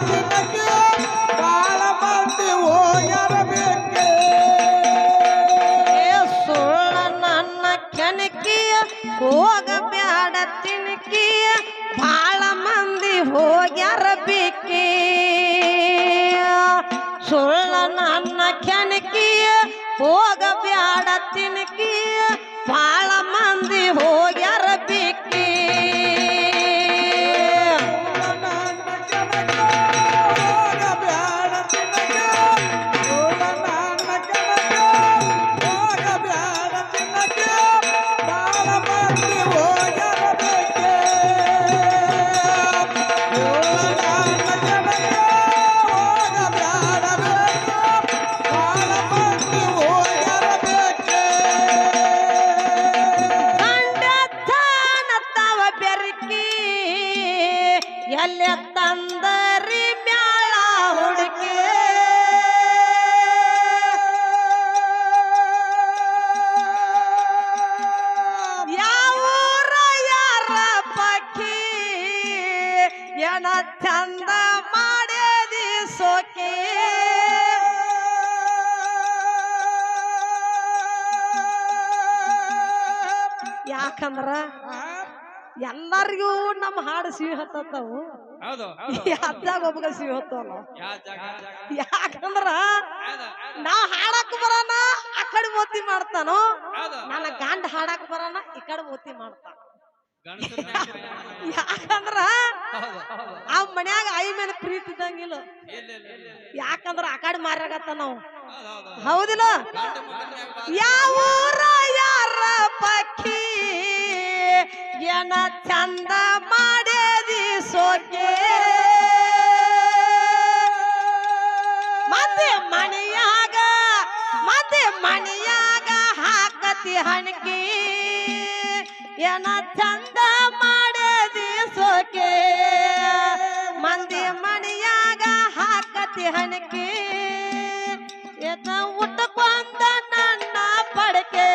Thank you. ಹತ್ತವು ಹತ್ತಾಗ ಒಬ್ಬ ಯಾಕಂದ್ರ ನಾವ್ ಹಾಡಕ್ ಬರೋಣ ಆ ಕಡೆ ಓತಿ ಮಾಡ್ತಾನು? ನನ್ನ ಗಂಡ ಹಾಡಕ್ ಬರೋಣ ಈ ಕಡೆ ಓತಿ ಮಾಡ್ತಾನ. ಯಾಕಂದ್ರ ಆ ಮನ್ಯಾಗ ಐ ಮೇಲೆ ಪ್ರೀತಿ ಇದ್ದಂಗಿಲ್ಲ. ಯಾಕಂದ್ರ ಆ ಕಡೆ ಮಾರಾಗತ್ತ ನಾವು. ಹೌದಿಲ್ಲ? ಯಾವ ಯಾರ ಪಕ್ಕಿ? ಏನ ಚಂದ ಮಾಡಿ ಸೋಕೆ ಮತ್ತೆ ಮಣಿಯಾಗ ಮತ್ತೆ ಮಣಿಯಾಗ ಹಾಕತಿ ಹಣಕಿ. ಏನ ಚಂದ ಮಾಡದಿ ಸೋಕೆ. ಮಂದಿ ಮಣಿಯಾಗ ಹಾಕತಿ ಹಣಕಿ. ಏನ ಉಟ್ಕೊಂಡ ನನ್ನ ಪಡಕೆ.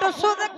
to Sudan.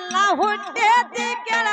ಎಲ್ಲ ಹೊಟ್ಟೆತಿ ಕೆಳ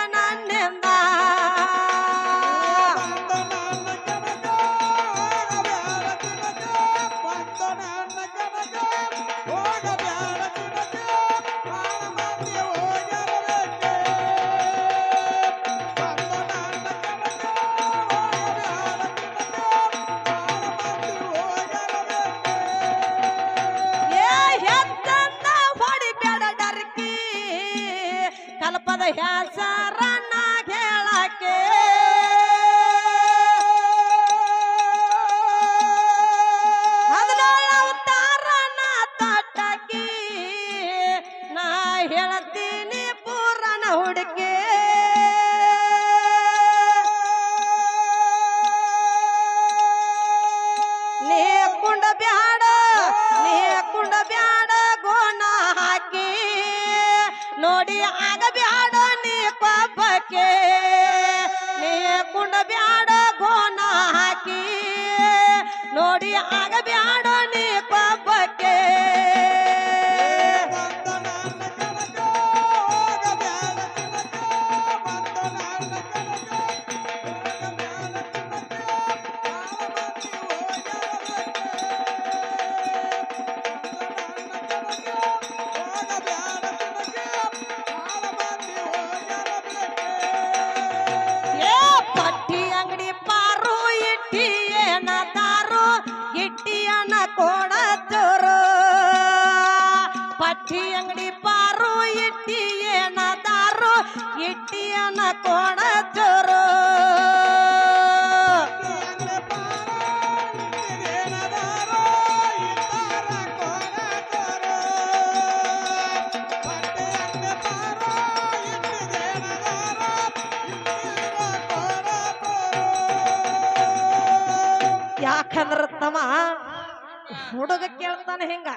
ಹುಡುಗ ಕೇಳ್ತಾನೆ ಹೆಂಗ.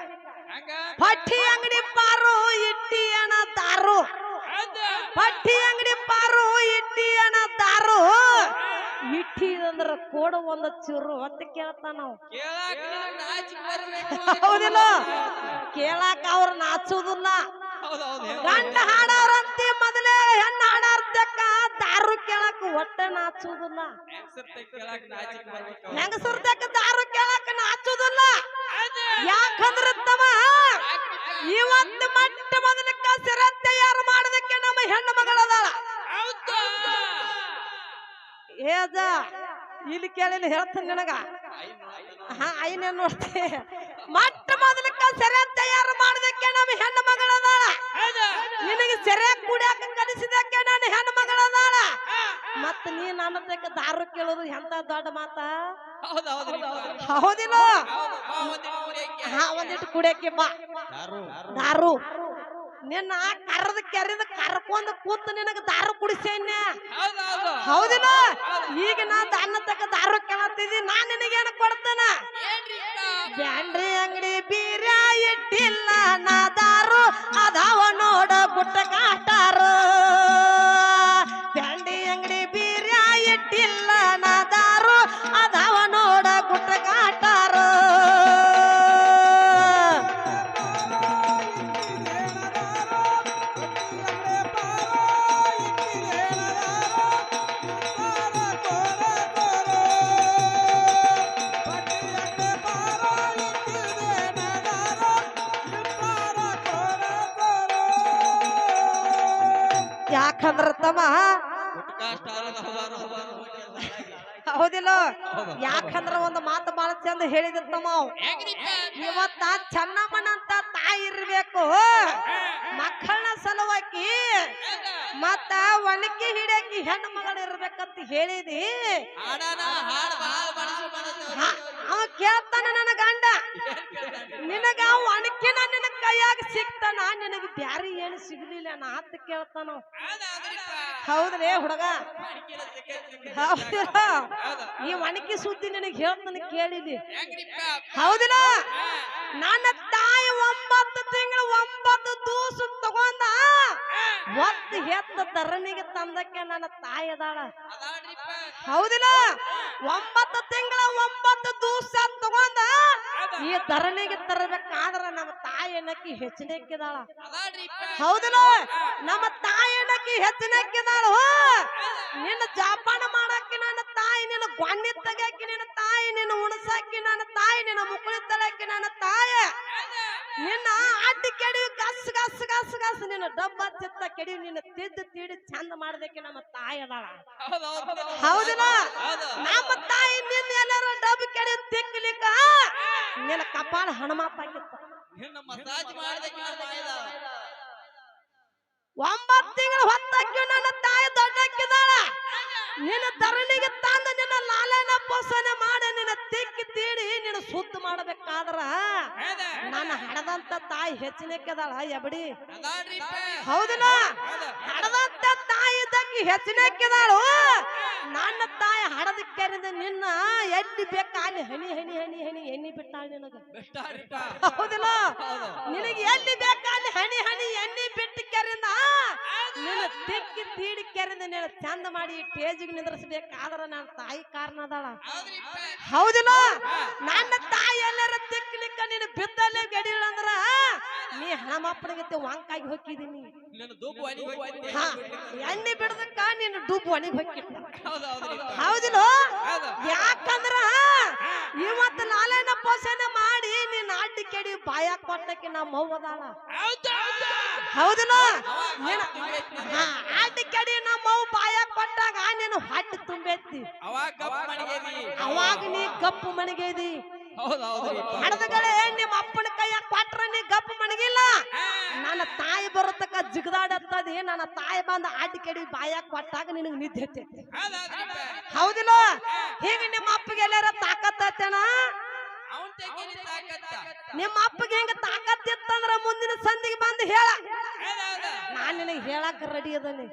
ಪಟ್ಟಿ ಅಂಗಡಿ ಪಾರು ಇಟ್ಟಿ ಅಣ ದಾರು. ಪಟ್ಟಿ ಅಂಗಡಿ ಪಾರು ಇಟ್ಟಿ ಅಣ ದಾರು. ಇಟ್ಟಿ ಅಂದ್ರ ಕೋಡ ಒಂದ ಚೂರು ಅಂತ ಕೇಳ್ತಾನ ನಾವು ಹೌದಿಲ್ಲ? ಕೇಳಾಕ ಅವ್ರ ನಾಚುದಿಲ್ಲ. ಗಂಡ ಹಾಡವ್ರಂತಿ ಮೊದಲೇ ಹೆಣ್ಣು ಹಾಡಾರ್ದಕ್ಕ ದಾರು ಕೇಳಕ್ ಹೊಟ್ಟೆ ನಾಚುದಿಲ್ಲ. ಹೆಂಗಸರ್ದಕ್ಕ ದಾರು ಕೇಳಕ್ ನಾಚುದಿಲ್ಲ. ಯಾಕಂದ್ರ ತಮ್ಮ ಇವತ್ತು ಮಟ್ಟ ಮೊದಲಕ್ಕ ಸಿರ ತಯಾರು ಮಾಡೋದಕ್ಕೆ ನಮ್ಮ ಹೆಣ್ಣು ಮಗಳದಾಳ ಹೌದಾ? ಏಜ ಇಲ್ಲಿ ಕೇಳಿಲ್ಲ ಹೇಳ್ತೀನಿ ನಿನಗ. ಹಾ ಐನೇ ನೋಡ್ತಿ ಮಟ್ಟ ಮೊದಲಕ್ಕ ಸೆರೆ ತಯಾರು ಮಾಡೋದಕ್ಕೆ ನಮ್ಮ ಹೆಣ್ಣು ಮಗಳದಾಳ ನಿನಗೆ ಸೆರೆ ಕುಡಿಯಾಕ ಕಲಿಸಿದಕ್ಕೆ ನಾನು ಹೆಣ್ಣು ಮಗಳದಾಳ ಮತ್ತ ನೀ ನನ್ನ ತಕ್ಕ ದಾರು ಕೇಳೋದು ಎಂತ ದೊಡ್ಡ ಮಾತ? ಹೌದ್ ಹೌದ್ ರೀ. ಹೌದಿಲ್ಲ. ಹಾ ಒಂದಿಟ್ಟು ಕುಡಿಯಕ್ಕೆ. ಬಾ. ದಾರು. ನಿನ್ನ ಕರದ ಕೆರೆದ ಕರ್ಕೊಂಡ್ ಕೂತ್ ನಿನಗ ದಾರು ಕುಡಿಸೇನೆ. ಹೌದ್ ಹೌದು. ಹೌದಿಲ್ಲ? ಈಗ ನಾ ದನ್ನ ತಕ್ಕ ದಾರು ಕೇಳತ್ತಿದಿ ನಾ ನಿನಗೇನ ಕೊಡ್ತಾನ? ಬ್ಯಾಂಡ್ರಿ ಅಂಗಡಿ ಬೀರ ಇಟ್ಟಿಲ್ಲ ನಾ ದಾರು. ಅದಾವ ನೋಡ ಗುಟ್ಟ ಕಾಟಾರು ಯಾಕಂದ್ರ ತಮ್ಮ. ಹೌದಿಲ್ಲ ಹೌದು. ಯಾಕಂದ್ರ ಒಂದು ಮಾತು ಬಾಳ ಚಂದ ಹೇಳಿದಿರ್ತಮ್ಮ ತಮ್ಮ? ಇವತ್ತ ಚೆನ್ನಮ್ಮನಂತ ತಾಯಿ ಇರ್ಬೇಕು ಮಕ್ಕಳನ್ನ ಸಲುವಾಕಿ ಮತ್ತ ಒಣಕಿ ಹಿಡಿಯಕ್ಕೆ ಹೆಣ್ಣು ಮಗಳು ಇರ್ಬೇಕಂತ ಹೇಳಿದಿ ಅವ ಕೇಳ್ತಾನ ನನ್ನ ಗಂಡ ನಿನಗ ಒಣಕಿನ ನಿನ್ನ ಕೈಯಾಗ ಸಿಕ್ತ, ನಾ ನಿನಗ ಬ್ಯಾರಿ ಏನು ಸಿಗ್ಲಿಲ್ಲ, ನಾ ಅಂತ ಕೇಳ್ತಾನ ಹೌದ್ರಿ ಹುಡುಗ? ಈ ಒಣಕಿ ಸುದ್ದಿ ನಿನಗೆ ಹೇಳ್ತಾನ ಕೇಳಿದಿ ಹೌದಿಲ್ಲ? ನನ್ನ ತಾಯಿ ಒಂಬತ್ತು ತಿಂಗಳು ಒಂಬತ್ತು ದೂಸು ತಗೊಂಡ, ಒತ್ತು ಹೆತ್ತ ತರಣಿಗೆ ತಂದಕ್ಕೆ ನನ್ನ ತಾಯಿ ಅದಾಳ. ಹೌದಿಲ್ಲ? ಒಂಬತ್ತು ತಿಂಗಳ ಒಂಬತ್ತು ದೂಸ ತಗೊಂಡ, ಈ ತರನಿಗೆ ತರಬೇಕಾದ್ರ ನಮ್ಮ ತಾಯಿ ಅನ್ನಕ್ಕೆ ಹೆಚ್ಚಿನಕ್ಕಿದಾಳ ಅದಾಳ್ರಿಪ್ಪ ನಮ್ಮ ತಾಯಿ ಅನ್ನಕ್ಕೆ ಹೆಚ್ಚಿನಕ್ಕಿದಾಳು ನಿನ್ನ ಜಾಪಾನ ಮಾಡಕ್ಕೆ ನನ್ನ ತಾಯಿ ನಿನ್ನ ಗೊಣ್ಣಿ ತೆಗಿಯಕ್ಕೆ ನಿನ್ನ ತಾಯಿ ನಿನ್ನ ಉಣಸಾಕಿ ನನ್ನ ತಾಯಿ ನಿನ್ನ ಮುಕ್ಕಳಿ ತಲಕ್ಕೆ ನನ್ನ ತಾಯಿ. ನಿನ್ನ ಅಡ್ಡಿ ಕೆಡಿ ಗಸ್ ಗಸ್ ಗಸ್ ಗಸ್ ನಿನ್ನ ಡಬ್ಬ ಚಿತ್ತ ಕೆಡಿ ನಿನ್ನ ತಿದ್ದು ತಿಡಿ ಚಂದ ಮಾಡ್ದಕ್ಕೆ ನಮ್ಮ ತಾಯಿ ಅದಾಳ. ಹೌದಲ್ಲ ಹೌದು ಹೌದಿಲ್ಲ ನಮ್ಮ ತಾಯಿ ನಿನ್ನ ಎಲ್ಲರೂ ಡಬ್ಬ ಕೆಡಿ ತಿಕ್ಕಲಿಕ್ಕ ನಿನ್ನ ಕಪಾಳ ಹಣಮಾಪಾಗಿತ್ತ ಮಸಾಜ್ ಮಾಡಿದಕ್ಕೆ ನಮ್ಮ ಆಯ್ದ ಒಂಬತ್ತು ತಿಂಗಳು ಹೊತ್ತಕ್ಕೆ ನನ್ನ ತಾಯಿ ದೊಡ್ಡಕ್ಕಿದಾಳ ನಿನ್ನ ಧರಣಿಗೆ ತಂದ ನಿನ್ನ ಲಾಲನ ಪೋಷಣೆ ಮಾಡಿ ನಿನ್ನ ತಿಕ್ಕಿ ತೀಡಿ ನಿನ್ನ ಸುತ್ತ ಮಾಡಬೇಕಾದ್ರ ನನ್ನ ಹಣದಂತ ತಾಯಿ ಹೆಚ್ಚಿನಕ್ಕಿದಾಳ ಎಬಡಿ ಹೌದಿಲ್ಲ? ಹಡದಂತ ತಾಯಿ ಇದ್ದಕ್ಕೆ ಹೆಚ್ಚಿನಕ್ಕಿದಾಳು ನನ್ನ ತಾಯಿ ಹಡದ ಕೆರೆದ ನಿನ್ನ ಎಲ್ಲಿ ಬೇಕಾಲಿ ಹನಿ ಹನಿ ಹನಿ ಹನಿ ಎಣ್ಣಿ ಬಿಟ್ಟಾಳ ನಿನಗ. ಹೌದಲ್ಲ? ನಿನಗೆ ಎಲ್ಲಿ ಬೇಕಾಲಿ ಹನಿ ಹನಿ ಎಣ್ಣಿ ಬಿಟ್ಟು ಕೆರಿಂದ ನಿನ್ನ ತಿಕ್ಕಿ ತೀಡಿ ಕೆರಿಂದ ನಿನ್ನ ಚಂದ ಮಾಡಿ ಟೇಜಿಗೆ ನಿಂದ್ರಿಸ್ಬೇಕಾದ್ರ ನನ್ನ ತಾಯಿ ಕಾರಣ ಅದಾಳ. ಹೌದಿಲ್ಲ? ನನ್ನ ತಾಯಿ ಎಲ್ಲರ ತಿಕ್ಕಲಿಕ್ಕ ನೀನು ಬಿದ್ದಲ್ಲೇ ಗಡಿಲ್ಲ ಅಂದ್ರ ನೀ ಹಣಮಪ್ಪನಿಗತ್ತೆ ವಾಂಕಾಗಿ ಹೋಗಿದ್ದೀನಿ ಎಣ್ಣೆ ಬಿಡದಕ್ಕ ನೀನು ಡೂಬು ಒಣಗಿ ಹೋಗಿ ಹೌದಿಲ್ಲ? ಹೌದು. ನೀನ್ ಬಾಯಾಕ್ ಕೊಟ್ಟಕ್ಕೆ ನಮ್ಮ ಅವ್ವ ಅದಾಳ. ಹೌದಿಲ್ಲ? ನೀನು ಹಾ ಅಡ್ಡಿ ಕೆಡಿ ನಮ್ಮ ಅವ್ವ ಬಾಯಾಕ್ ಕೊಟ್ಟಾಗ ನೀನು ಹೊಟ್ಟೆ ತುಂಬೈತಿ. ಅವಾಗ ನೀ ಗಪ್ಪು ಮಣಗೇದಿ ಹಡದಗಳೇ ನಿಮ್ಮ ಅಪ್ಪನ ಕೈಯಾಗ ಕೊಟ್ರ ನೀ ಗಪ್ಪು ಮಣಗಿಲ್ಲ ನನ್ನ ತಾಯಿ ಬರತಕ್ಕ ಜಿಗದಾಡತ್ತದಿ ನನ್ನ ತಾಯಿ ಬಂದ ಅಡ್ಡಿ ಕೆಡಿ ಬಾಯಾಗ ಕೊಟ್ಟಾಗ ನಿನಗ್ ನಿದ್ದೆ ಹೌದಿಲ್ಲ? ಹೀಗೆ ನಿಮ್ಮ ಅಪ್ಪಗೆ ಎಲ್ಲಾರ ತಾಕತ್ತೇನ ನಿಮ್ಮ ಅಪ್ಪಗೆ ಹೆಂಗ ತಾಕತ್ತಿತ್ತಂದ್ರ ಮುಂದಿನ ಸಂದಿಗೆ ಬಂದು ಹೇಳ. ನಾನ್ ನಿನಗೆ ಹೇಳಕ್ ರೆಡಿ ಅದನಿ.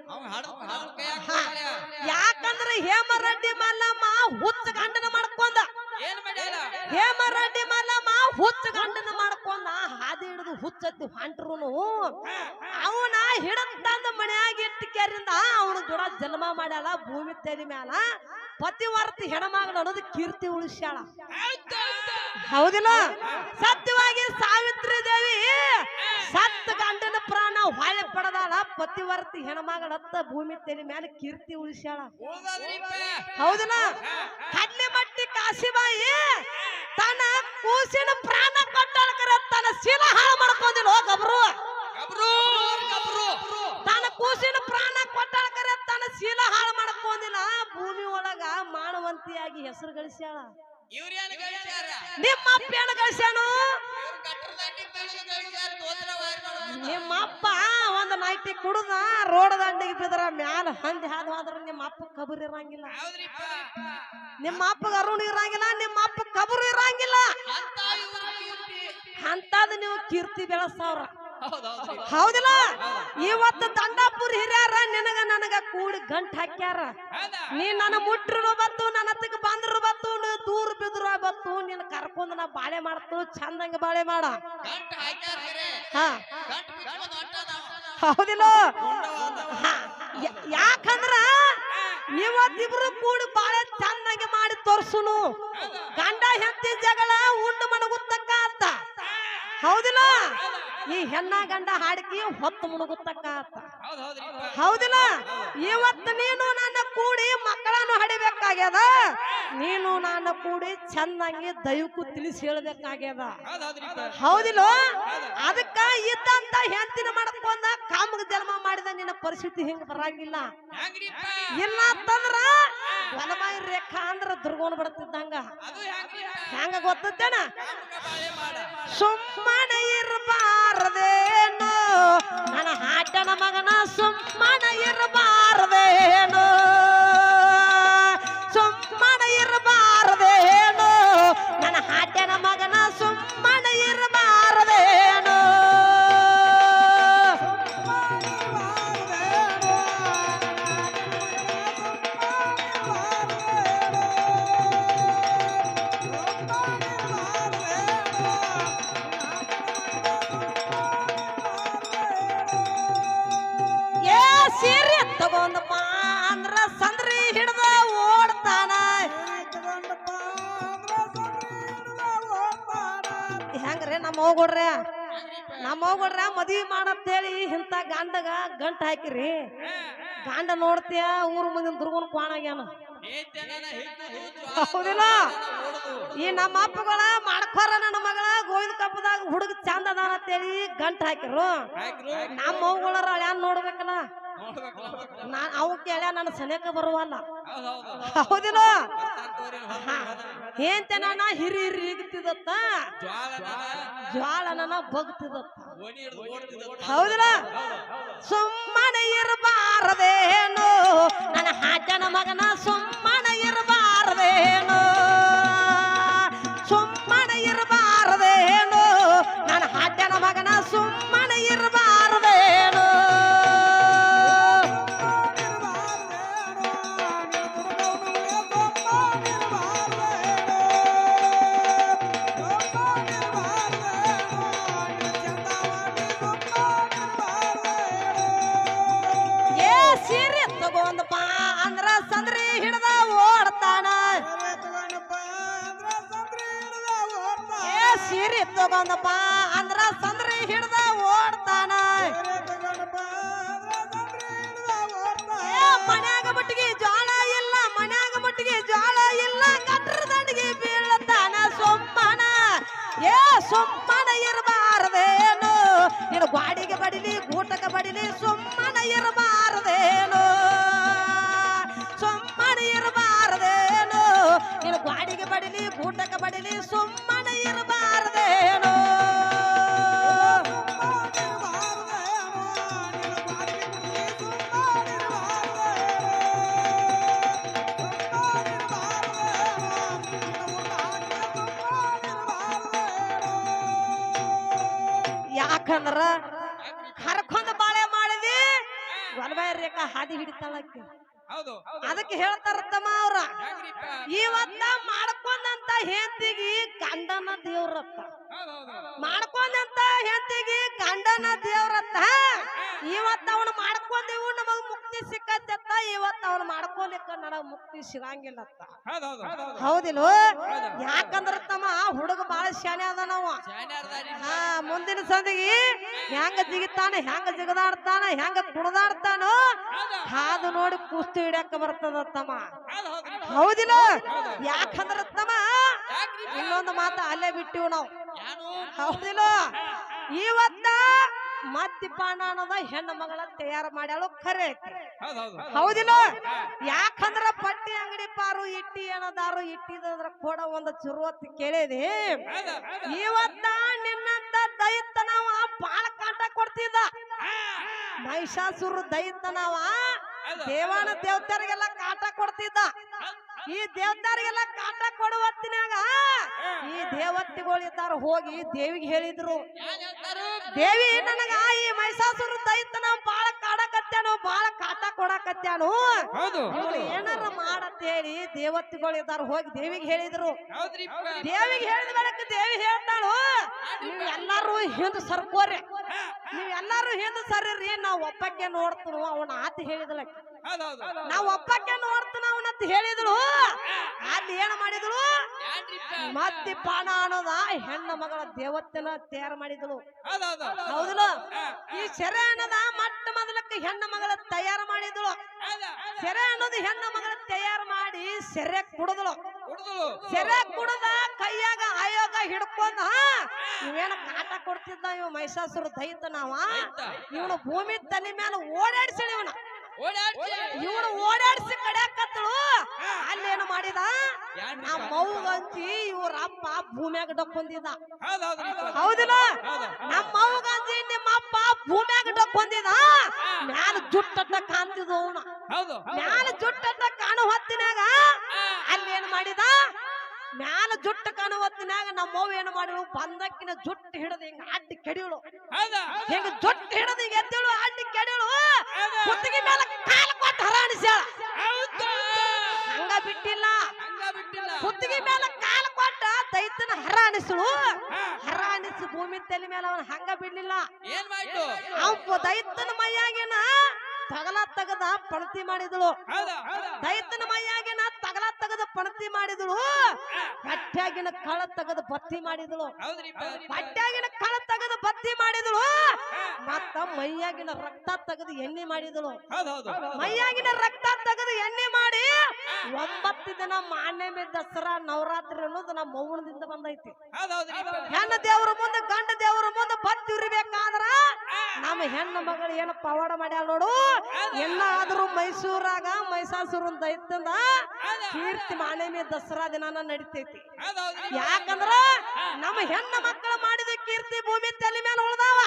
ಯಾಕಂದ್ರೆ ಹೇಮ ರೆಡ್ಡಿ ಮಲ್ಲಮ್ಮ ಹುಚ್ಚ ಗಂಡನ ಮಾಡ್ಕೊಂಡ. ಹೇಮ ರೆಡ್ಡಿ ಹೇಮರೆಡ್ಡಿ ಮಲ್ಲಮ್ಮ ಹುಚ್ಚ ಗಂಡನ ಮಾಡ್ಕೊಂಡ. ಹಾದಿ ಹಿಡಿದು ಹುಚ್ಚತ್ತಿ ಹೊಂಟ್ರುನು. ಅವನ ಹಿಡದ್ ತಂದ ಮನ್ಯಾಗ ಇಟ್ಟು ಕೇರಿಂದ ಅವನ ಜನ್ಮ ಮಾಡ್ಯಾಳ ಭೂಮಿ ತೆರಿ ಮ್ಯಾಲ. ಪತಿವರ್ತಿ ಹೆಣಮಗಳು ಅನ್ನೋದು ಕೀರ್ತಿ ಉಳಿಸ್ಯಾಳ. ಹೌದಿಲ್ಲ? ಸತ್ಯವಾಗಿ ಸಾವಿತ್ರಿ ದೇವಿ ಸತ್ತ ಗಂಡನ ಪ್ರಾಣ ಹೊಳೆ ಪಡೆದಾಳ ಪತಿವರ್ತಿ ಹೆಣ್ಮಗಳ ಹತ್ತ ಭೂಮಿ ತೆಲಿ ಮೇಲೆ ಕೀರ್ತಿ ಉಳಿಸ್ಯಾಳ. ಹೌದಿಲ್ಲ? ಕಡ್ಲಿ ಮಟ್ಟಿ ಕಾಶಿಬಾಯಿ ತನ್ನ ಕೂಸಿನ ಪ್ರಾಣ ಕೊಟ್ಟಾಳ್ಕರ ತನ್ನ ಶೀಲ ಹಾಳು ಮಾಡ್ಕೊಂಡಿಲ್ಲ ಗಬ್ರು. ತನ್ನ ಕೂಸಿನ ಪ್ರಾಣ ಕೊಟ್ಟಾಳ್ಕರ ತನ್ನ ಶೀಲ ಹಾಳು ಮಾಡ್ಕೊಂಡಿಲ್ಲ ಭೂಮಿ ಒಳಗ ಮಾನವಂತಿಯಾಗಿ ಹೆಸರು ಗಳಿಸ್ಯಾಳ. ನಿಮ್ಮ ಅಪ್ಪ ಏನು ಕಳ್ಸ್ಯಾನು ನಿಮ್ಮ ಅಪ್ಪ ಒಂದ್ ನೈಟಿ ಕುಡ್ದ ರೋಡ್ ದಂಡಿಗೆ ಬಿದ್ರ ಮ್ಯಾಲ ಹಂದಿ ಹಾದು ಹೋದ್ರ ನಿಮ್ಮ ಅಪ್ಪ ಕಬರ್ ಇರಂಗಿಲ್ಲ. ಹೌದ್ರಿಪ್ಪ. ನಿಮ್ಮ ಅಪ್ಪಗ ಅರುಣ್ ಇರಂಗಿಲ್ಲ ನಿಮ್ಮ ಅಪ್ಪ ಕಬರು ಇರಂಗಿಲ್ಲ. ಅಂತದ್ ನೀವು ಕೀರ್ತಿ ಬೆಳೆಸವ್ರ. ಹೌದು ಹೌದಿಲ್ಲ? ಇವತ್ತು ದಂಡಾಪುರ ಹಿರಿಯರ ನಿನಗ ನನಗ ಕೂಡಿ ಗಂಟ್ ಹಾಕ್ಯಾರ. ನೀ ನನ್ನ ಮುಟ್ರು ಬತ್ತು ನನ್ನ ಹತ್ತಿಗೆ ಬಂದ್ರು ಬತ್ತು ದೂರ ಬಿದ್ರು ಬತ್ತು ನಿನ್ನ ಕರ್ಕೊಂಡ್ ನಾ ಬಾಳೆ ಮಾಡ್ತು ಚಂದಂಗ ಬಾಳೆ ಮಾಡ. ಹೌದಿಲ್ಲ? ಯಾಕಂದ್ರ ಇವತ್ತಿಬ್ರು ಕೂಡಿ ಬಾಳೆ ಚಂದಂಗೆ ಮಾಡಿ ತೋರ್ಸುನು. ಗಂಡ ಹೆಂಡತಿ ಹೌದಿಲ್ಲ? ಈ ಹೆಣ್ಣ ಗಂಡ ಹಾಡಿಕೆ ಹೊತ್ತು ಮುಣಗುತ್ತಕ್ಕ ಹೌದಿಲ್ಲ? ಇವತ್ತು ನೀನು ನನ್ನ ಕೂಡಿ ಮಕ್ಕಳನ್ನು ಹಡಿಬೇಕಾಗ್ಯದ? ನೀನು ನನ್ನ ಕೂಡಿ ಚೆನ್ನಾಗಿ ದಯಕ್ಕೂ ತಿಳಿಸಿ ಹೇಳ್ಬೇಕಾಗ್ಯದ? ಹೌದಿಲ್ಲ? ಅದಕ್ಕ ಇದ್ದಂತ ಹೆಂಡತಿನ ಮಾಡ್ಕೊಂಡ ಕಾಮಗ ಜನ್ಮ ಮಾಡಿದ ನಿನ್ನ ಪರಿಸ್ಥಿತಿ ಹಿಂಗ ಬರಂಗಿಲ್ಲ? ಇಲ್ಲ ಅಂತಂದ್ರ ವನಮಾಯಿ ರೇಖಾ ಅಂದ್ರ ದುರ್ಗೋನ್ ಬಡ್ತಿದ್ದಂಗ. ಹೆಂಗ ಗೊತ್ತೇನ ಸುಮ್ಮನೆ ಇರಬಾರದೇನು? ನನ್ನ ಹಾಟನ ಮಗನ ಸುಮ್ಮನೆ ಇರಬಾರದೇನು ಕ್ವಾಣಾಗ್ಯಾನ ಹೌದಿಲ್ಲ ಈ ನಮ್ಮ ಅಪ್ಪಗಳ ಮಾಡ್ಕೋರ ನನ್ನ ಮಗಳ ಗೋವಿಂದ ಕಪ್ಪದಾಗ ಹುಡುಗ ಚಂದ ಅದಾನ ಅಂತೇಳಿ ಗಂಟ್ ಹಾಕಿರು. ನಮ್ಮ ಹೋಗ್ಗಳರ ಅಳ್ಯಾನ್ ನೋಡ್ಬೇಕಲ್ಲ. ನಾನ್ ಅವ್ ಕೇಳ ನನ್ನ ಸನೇಕ ಬರುವಲ್ಲ. ಹೌದಿಲ್ಲ ಏಂತ ನಾನ ಹಿರಿ ಹಿರಿ ಜ್ವಾಳ ಜ್ವಾಳನ ಬಗ್ತಿದತ್ತ. ಹೌದಿಲ್ಲ ಸುಮ್ಮನೆ ಇರಬಾರದೇನು. ನನ್ನ ಹಾಜನ ಮಗನ ಸುಮ್ಮನೆ ಇರಬಾರದೇನು. ಸುಮ್ಮನೆ ಇರಬಾರದೇನು. ನನ್ನ ಹಾಜನ ಮಗನ ಸುಮ್ಮನೆ ಇರಬಾರದೇನು ಸೀರೆ ಪಾ ಅಂದ್ರ ಸಂದ್ರಿ ಹಿಡ್ದ ಓಡ್ತಾನ. ಸೀರೆ ತಗೊಂಡಪ್ಪ ಅಂದ್ರ ಸಂದ್ರಿ ಹಿಡ್ದ ಓಡ್ತಾನ. ಮನ್ಯಾಗ ಮಟ್ಟಿಗೆ ಜ್ವಾಳ ಇಲ್ಲ, ಮನ್ಯಾಗ ಮಟ್ಟಿಗೆ ಜ್ವಾಳ ಇಲ್ಲ, ಕಟ್ರ ದಂಡಿಗೆ ಬೀಳತಾನ ಸೊಮ್ಮನ ಏ ಸೊಮ್ಮನ ಇರಬಾರದೇನು? ನೀನು ಗ್ವಾಡಿಗೆ ಬಡಿಲಿ ಗೂಟಕ್ಕೆ ಬಡಿಲಿ ಸುಮ್ಮನ ಯಾಕಂದ್ರ ಕರ್ಕೊಂಡ್ ಬಾಳೆ ಮಾಡಿದಿ? ಗೊಲ್ಬಾಯಿ ರೇಖಾ ಹಾದಿ ಹಿಡಿತಾಳಕ್ಕೆ ಅದಕ್ಕೆ ಹೇಳ್ತಾರ ತಮ್ಮ ಅವ್ರ. ಇವತ್ತ ಮಾಡ್ಕೊಂಡಂತ ಹೆಂತಿಗಿ ಗಂಡನ ದೇವ್ರತ್ತ. ಮಾಡ್ಕೊಂಡಂತ ಹೆಂತಿಗಿ ಗಂಡನ ದೇವ್ರತ್ತ. ಇವತ್ತ ಅವನು ಮಾಡ್ಕೊಂಡೆವು ನಮಗ್ ಮುಕ್ತಿ ಸಿಕ್ಕತ್ತ ಇವತ್ತ ಅವನು ಮಾಡ್ಕೊಲಿಕ್ಕ ನನಗ ಮುಕ್ತಿ ಸಿಗಂಗಿಲ್ಲತ್ತ. ಹೌದಿಲ್ಲ ಯಾಕಂದ್ರ ತಮ್ಮ ಹುಡುಗ ಬಾಳ ಶಾನೆ ಅದ ನಾವು. ಹಾ ಮುಂದಿನ ಸಂದಿಗೆ ಹೆಂಗ ಜಿಗಿತಾನ ಹೆಂಗ ಜಿಗದಾಡ್ತಾನ ಹೆಂಗ ಕುಣದಾಡ್ತಾನೋ ಹಾದು. ನೋಡಿ ಕುಸ್ತಿ ಹಿಡ್ಯಾಕ ಬರ್ತದ ತಮ್ಮ. ಹೌದಿಲ್ಲ? ಯಾಕಂದ್ರ ತಮ್ಮ ಇನ್ನೊಂದು ಮಾತ ಅಲ್ಲೇ ಬಿಟ್ಟಿವ್ ನಾವು. ಹೌದಿಲ್ಲ? ಇವತ್ತ ಮತ್ತಿ ಅನ್ನೋದ ಹೆಣ್ಣು ಮಗಳ ತಯಾರು ಮಾಡ್ಯಾಳು ಖರೆ ಐತಿ. ಹೌದಿಲ್ಲ. ಯಾಕಂದ್ರ ಪಟ್ಟಿ ಅಂಗಡಿ ಪಾರು ಇಟ್ಟಿ ಏನದಾರು ಇಟ್ಟಿದ್ರ ಕೂಡ ಒಂದು ಚುರುವತ್ ಕೇಳಿದೆ. ಇವತ್ತ ನಿನ್ನಂತ ದೈತನವ ಬಾಳ ಕಾಟ ಕೊಡ್ತಿದ್ದ. ಮಹಿಷಾಸುರ ದೈತನವ ದೇವಾನ ದೇವತರಿಗೆಲ್ಲ ಕಾಟ ಕೊಡ್ತಿದ್ದ. ಈ ದೇವತಾರಿಗೆಲ್ಲ ಕಾಟ ಕೊಡುವ ಹೊತ್ತಿನಾಗ ಈ ದೇವತೆಗಳು ಇದ್ದಾರ ಹೋಗಿ ದೇವಿಗೆ ಹೇಳಿದ್ರು. ದೇವಿ ನನಗ ಈ ಮಹಿಷಾಸುರ ದೈತನ ಬಾಳ ಬಾಳ ಕಾಟ ಕೊಡಾಕತ್ಯಾನು? ಹೌದು. ಏನಾರ ಮಾಡತ್ ಹೇಳಿ ದೇವತೆಗಳು ಇದ್ದಾರ ಹೋಗಿ ದೇವಿಗೆ ಹೇಳಿದ್ರು. ದೇವಿಗೆ ಹೇಳಿದ ಬಳಿಕ ದೇವಿ ಹೇಳ್ತಾಳು. ನೀವ್ ಎಲ್ಲಾರು ಹಿಂದ್ ಸರ್ಕೋರಿ. ನೀವ್ ಎಲ್ಲಾರು ಹಿಂದ್ ಸರಿರಿ ನಾವ್ ಒಪ್ಪಕ್ಕೆ ನೋಡ್ತನು ಅವನ ಆತ ಹೇಳಿದ್ಲಕ್ಕ ನಾವ್ ಒಪ್ಪಕ್ಕೆ ನೋಡ್ತನ ಅವನಂತ ಹೇಳಿದಳು. ಅಲ್ಲಿ ಏನ ಮಾಡಿದಳು? ಮದ್ಯಪಾನ ಅನ್ನೋದ ಹೆಣ್ಣ ಮಗಳ ದೇವತೆನ ತಯಾರು ಮಾಡಿದಳು. ಹೌದಲ್ಲ? ಈ ಸೆರೆ ಅನ್ನೋದ ಮೊಟ್ಟ ಮೊದಲಕ್ಕೆ ಹೆಣ್ಣ ಮಗಳ ತಯಾರು ಮಾಡಿದಳು. ಸೆರೆ ಅನ್ನೋದು ಹೆಣ್ಣ ಮಗಳ ತಯಾರು ಮಾಡಿ ಸೆರೆ ಕುಡದಳು. ಸೆರೆ ಕುಡದ ಕೈಯಾಗ ಆಯೋಗ ಹಿಡ್ಕೊಂಡ ಇವೇನ ಕಾಟ ಕೊಡ್ತಿದ್ದ ಇವ ಮಹಿಷಾಸುರ ದೈತ ನಾವ? ಇವನು ಭೂಮಿ ತಲೆ ಮೇಲೆ ಓಡಾಡ್ಸಿಳಿ ಇವನ ಇವನು ಓಡಾಡ್ಸಿ ಕಡ್ಯಾಕತ್ತಳು. ಅಲ್ಲೇನು ಮಾಡಿದ? ನಮ್ಮ ಮೌಗಂತಿ ಇವ್ರ ಅಪ್ಪ ಭೂಮ್ಯಾಗ ಡಕ್ಕೊಂದಿದ ಹೌದಿಲ್ಲ? ನಮ್ಮ ಮೌಗಂತಿ ನಿಮ್ಮ ಅಪ್ಪ ಭೂಮ್ಯಾಗ ಡಕ್ಕೊಂದಿದ ಮ್ಯಾಲ ಜುಟ್ಟಟ್ಟ ಕಾಣ್ತಿದ ಅವನು. ಮ್ಯಾಲ ಜುಟ್ಟಟ್ಟ ಕಾಣು ಹೊತ್ತಿನಾಗ ಅಲ್ಲಿ ಏನ್ ಮಾಡಿದ? ಮ್ಯಾಲ ಜುಟ್ಟು ಕಾಣು ಹೊತ್ತಿನಾಗ ನಮ್ಮ ಅವ್ವ ಏನು ಮಾಡಿಳು? ಬಂದಕ್ಕಿನ ಜುಟ್ಟು ಹಿಡಿದು ಹಿಂಗ ಅಡ್ಡಿ ಕೆಡಿಗಳು ಹೌದಾ. ಹಿಂಗ ಜುಟ್ಟು ಹಿಡಿದು ಹಿಂಗ ಎದ್ದಳು ಅಡ್ಡಿ ಕೆಡಿಗಳು ಕುತ್ತಿಗೆ ಮೇಲೆ ಕಾಲ ಕೊಟ್ಟು ಹರಾಣಿಸ್ಯಾಳ ಹಂಗ ಬಿಟ್ಟಿಲ್ಲ. ಕುತ್ತಿಗೆ ಮೇಲೆ ಕಾಲ ಕೊಟ್ಟ ದೈತನ ಹರಾಣಿಸಳು. ಹರಾಣಿಸಿ ಭೂಮಿ ತಲೆ ಮೇಲೆ ಅವನ ಹಂಗ ಬಿಡ್ಲಿಲ್ಲ. ಅವ್ ದೈತನ ಮೈಯಾಗಿನ ತಗಲ ತಗದ ಪಣತಿ ಮಾಡಿದಳು. ದೈತನ ಮೈಯಾಗಿನ ತಗದ ಪಣತಿ ಮಾಡಿದಳು. ಕಟ್ಟ್ಯಾಗಿನ ಕಳ ತಗದ ಬತ್ತಿ ಮಾಡಿದಳು. ಕಟ್ಟ್ಯಾಗಿನ ಕಳ ತಗದ ಬತ್ತಿ ಮಾಡಿದಳು. ಮತ್ತ ಮೈಯಾಗಿನ ರಕ್ತ ತಗದ ಎಣ್ಣೆ ಮಾಡಿದಳು. ಮೈಯಾಗಿನ ರಕ್ತ ತೆಗೆದು ಎಣ್ಣೆ ಮಾಡಿ ಒಂಬತ್ತು ದಿನ ಮಾನ್ಯಮಿ ದಸರಾ ನವರಾತ್ರಿ ಅನ್ನೋದು ನಮ್ಮ ಮೌನದಿಂದ ಬಂದೈತಿ. ಹೆಣ್ಣ ದೇವ್ರ ಮುಂದೆ ಗಂಡ ದೇವ್ರ ಮುಂದೆ ಬತ್ತಿ ಉರಿಬೇಕಾದ್ರ ನಮ್ಮ ಹೆಣ್ಣ ಮಗಳು ಏನು ಪವಾಡ ಮಾಡ್ಯಾಳ ನೋಡು. ಎಲ್ಲಾದ್ರೂ ಮೈಸೂರಾಗ ಮೈಸಾಸುರ ದೈತ್ಯಂದ ಕೀರ್ತಿ ಮಾನ್ಯಮಿ ದಸರಾ ದಿನಾನ ನಡಿತೈತಿ. ಯಾಕಂದ್ರ ನಮ್ಮ ಹೆಣ್ಣ ಮಕ್ಕಳು ಮಾಡಿದ ಕೀರ್ತಿ ಭೂಮಿ ತಲೆ ಮೇಲೆ ಉಳ್ದಾವ.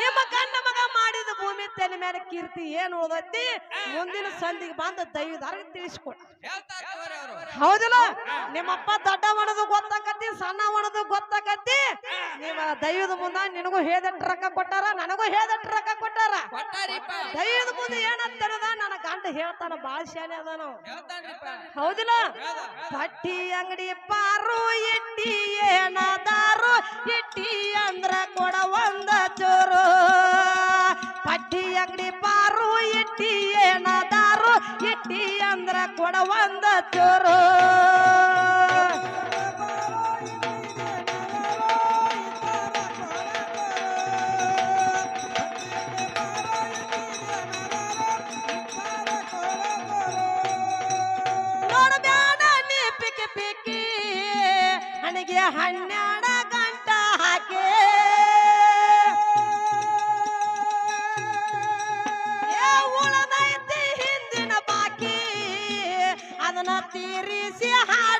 ನಿಮ್ಮ ಗಂಡ ಮಗ ಮಾಡಿದ ಭೂಮಿ ತಲೆ ಮೇಲೆ ಕೀರ್ತಿ ಏನ್ ಉಳ್ದೈತಿ? ಮುಂದಿನ ಸಂಧಿಗೆ ಬಂದ ದೈವದಾರ ತಿಳಿಸ್ಕೊಡ ಹೌದಲ್ಲ? ನಿಮ್ಮಪ್ಪ ದೊಡ್ಡ ಒಣದು ಗೊತ್ತಾಕತಿ ಸಣ್ಣ ಒಣದು ಗೊತ್ತಾಕತಿ ನಿಮ್ಮ ದೈವದ ಮುಂದ ನಿನಗೂ ಹೇದಟ್ಟು ರೊಕ್ಕ ಕೊಟ್ಟಾರ ನನಗೂ ಹೇದಟ್ಟು ರೊಕ್ಕ ಕೊಟ್ಟಾರ. ಗಂಡ ಹೇಳ್ತಾನ ಬಾಳ ಶಾಲೆ ಅದ ನಾವು. ಹೌದಿಲ್ಲ? ಪಟ್ಟಿ ಅಂಗಡಿ ಪಾರು ಇಟ್ಟಿ ಏನಾದಾರು ಇಟ್ಟಿ ಅಂದ್ರ ಕೊಡ ಒಂದ ಚೋರು. ಪಟ್ಟಿ ಅಂಗಡಿ ಪಾರು ಇಟ್ಟಿ ಏನದಾರು ಇಟ್ಟಿ ಅಂದ್ರ ಕೊಡ ಒಂದ ಚೋರು. ತೀರಿಸಿ ಹಾಡೋ